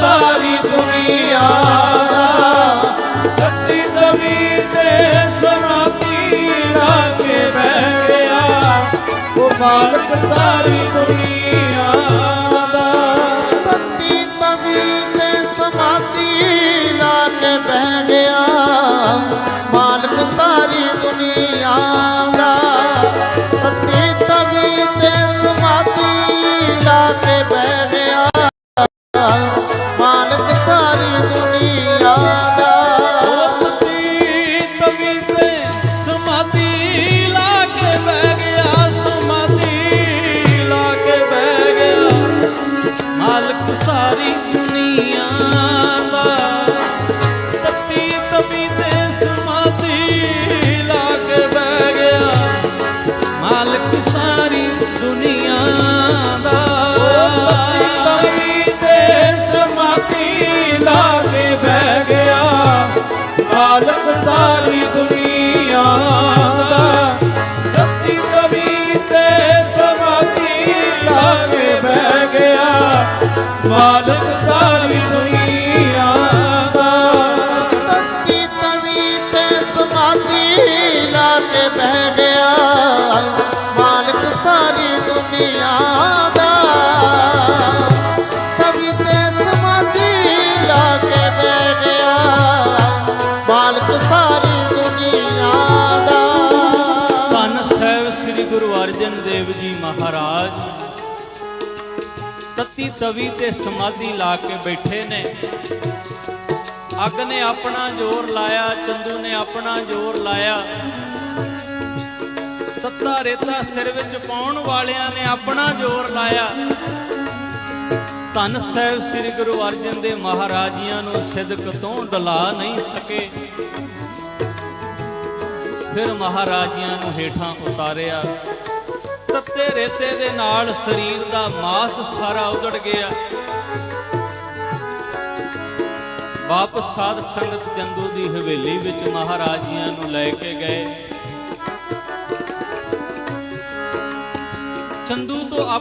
ਸਾਰੀ ਦੁਨੀਆ ਦਾ। ਸੱਚੀ ਤਵੀ ਤੇ ਸਮਾਤੀ ਲਾ ਕੇ ਬਹਿ ਗਿਆ। ਉਹ ਮਾਲਕ ਸਾਰੀ ਦੁਨੀਆ ਸਾਰੀ ਦੁਨੀਆ ਦਾ। ਤੇ ਸਮਾਧੀ ਲਾ ਕੇ ਬਹਿ ਗਿਆ ਮਾਲਕ ਸਾਰੀ ਦੁਨੀਆ ਦਾ। ਤਵੀ ਤੇ ਸਮਾਧੀ ਲਾ ਕੇ ਬਹਿ ਗਿਆ। ਮਾਲਕ ਸਾਰੀ ਦੁਨੀਆ ਦਾ। ਤਵੀ ਤੇ ਸਮਾਧੀ ਲਾ ਕੇ ਬਹਿ ਗਿਆ। ਗੁਰੂ ਅਰਜਨ ਦੇਵ ਜੀ ਮਹਾਰਾਜ। ਤਤੀ ਤਵੀ ਤੇ ਸਮਾਧੀ ਲਾ ਕੇ ਬੈਠੇ ਨੇ। ਅੱਗ ਨੇ ਆਪਣਾ ਜ਼ੋਰ ਲਾਇਆ, ਚੰਦੂ ਨੇ ਆਪਣਾ ਜ਼ੋਰ ਲਾਇਆ। ਸੱਤਾ ਰੇਤਾ ਸਿਰ ਵਿੱਚ ਪਾਉਣ ਵਾਲਿਆਂ ਨੇ ਆਪਣਾ ਜ਼ੋਰ ਲਾਇਆ। ਧੰਨ ਸਾਹਿਬ ਸ੍ਰੀ ਗੁਰੂ ਅਰਜਨ ਦੇਵ ਮਹਾਰਾਜੀਆਂ ਨੂੰ ਸਿਦਕ ਤੋਂ ਡਲਾ ਨਹੀਂ ਸਕੇ। ਫਿਰ ਮਹਾਰਾਜਿਆਂ ਨੂੰ ਹੇਠਾਂ ਉਤਾਰਿਆ ਤੱਤੇ ਰੇਤੇ ਦੇ ਨਾਲ ਸਰੀਰ ਦਾ ਮਾਸ ਸਾਰਾ ਉਜੜ ਗਿਆ। ਵਾਪਸ ਸਾਧ ਸੰਗਤ ਜੰਦੂ ਦੀ ਹਵੇਲੀ ਵਿੱਚ ਮਹਾਰਾਜਿਆਂ ਨੂੰ ਲੈ ਕੇ ਗਏ। ਚੰਦੂ ਤੋਂ ਆਪ